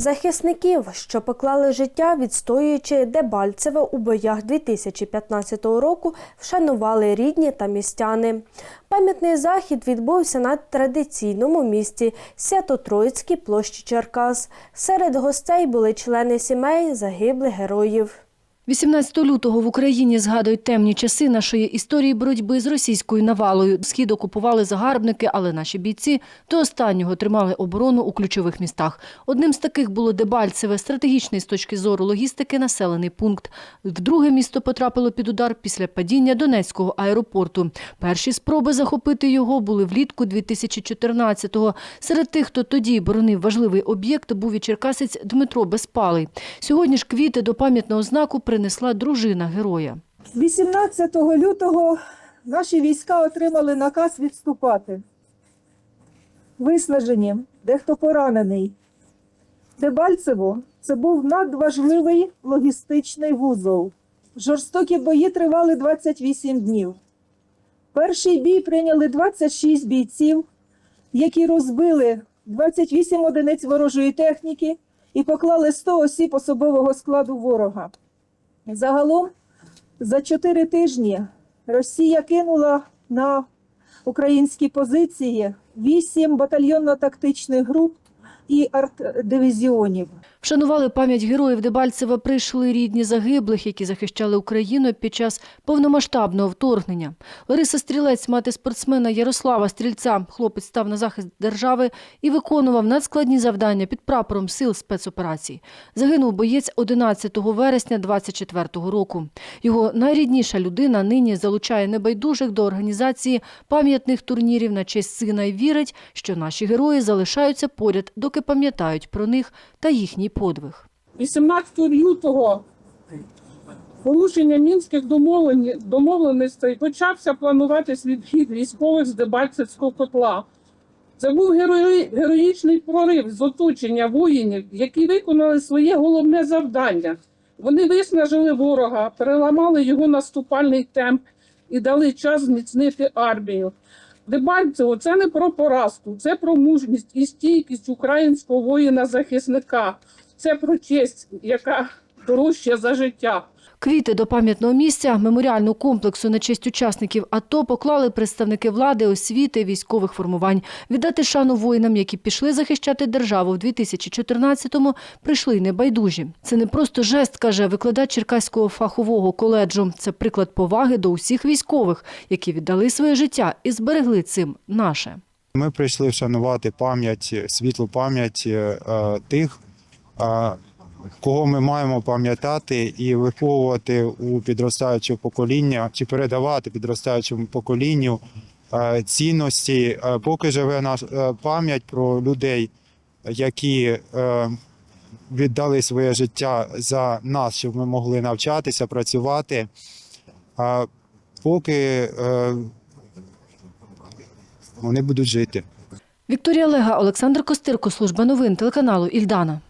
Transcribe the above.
Захисників, що поклали життя, відстоюючи Дебальцеве у боях 2015 року, вшанували рідні та містяни. Пам'ятний захід відбувся на традиційному місті Свято-Троїцькій площі Черкас. Серед гостей були члени сімей загиблих героїв. 18 лютого в Україні згадують темні часи нашої історії боротьби з російською навалою. Схід окупували загарбники, але наші бійці до останнього тримали оборону у ключових містах. Одним з таких було Дебальцеве, стратегічний з точки зору логістики населений пункт. В друге місто потрапило під удар після падіння Донецького аеропорту. Перші спроби захопити його були влітку 2014-го. Серед тих, хто тоді боронив важливий об'єкт, був і черкасець Дмитро Безпалий. Сьогодні ж квіти до пам'ятного знаку принесла дружина героя. 18 лютого наші війська отримали наказ відступати. Виснажені, дехто поранений. Дебальцево це був надважливий логістичний вузол. Жорстокі бої тривали 28 днів. Перший бій прийняли 26 бійців, які розбили 28 одиниць ворожої техніки і поклали 100 осіб особового складу ворога. Загалом за чотири тижні Росія кинула на українські позиції вісім батальйонно-тактичних груп і артдивізіонів. Вшанували пам'ять героїв Дебальцева прийшли рідні загиблих, які захищали Україну під час повномасштабного вторгнення. Лариса Стрілець, мати спортсмена Ярослава Стрільця, хлопець став на захист держави і виконував надскладні завдання під прапором сил спецоперацій. Загинув боєць 11 вересня 24-го року. Його найрідніша людина нині залучає небайдужих до організації пам'ятних турнірів на честь сина і вірить, що наші герої залишаються поряд, доки пам'ятають про них та їхній подвиг. 18 лютого порушення мінських домовленостей почався плануватись відхід військових з Дебальцевського котла. Це був герої- героїчний прорив з оточення воїнів, які виконали своє головне завдання. Вони виснажили ворога, переламали його наступальний темп і дали час зміцнити армію. Дебальцево це не про поразку, це про мужність і стійкість українського воїна-захисника. Це про честь, яка дорожча за життя. Квіти до пам'ятного місця меморіального комплексу на честь учасників АТО поклали представники влади, освіти, військових формувань. Віддати шану воїнам, які пішли захищати державу в 2014-му, прийшли небайдужі. Це не просто жест, каже викладач Черкаського фахового коледжу. Це приклад поваги до усіх військових, які віддали своє життя і зберегли цим наше. Ми прийшли вшанувати пам'ять, світлу пам'ять е, тих, кого ми маємо пам'ятати і виховувати у підростаючого покоління чи передавати підростаючому поколінню е, цінності. Е, Поки живе наша е, пам'ять про людей, які віддали своє життя за нас, щоб ми могли навчатися, працювати. Поки вони будуть жити. Вікторія Лега, Олександр Костирко, служба новин телеканалу Ільдана.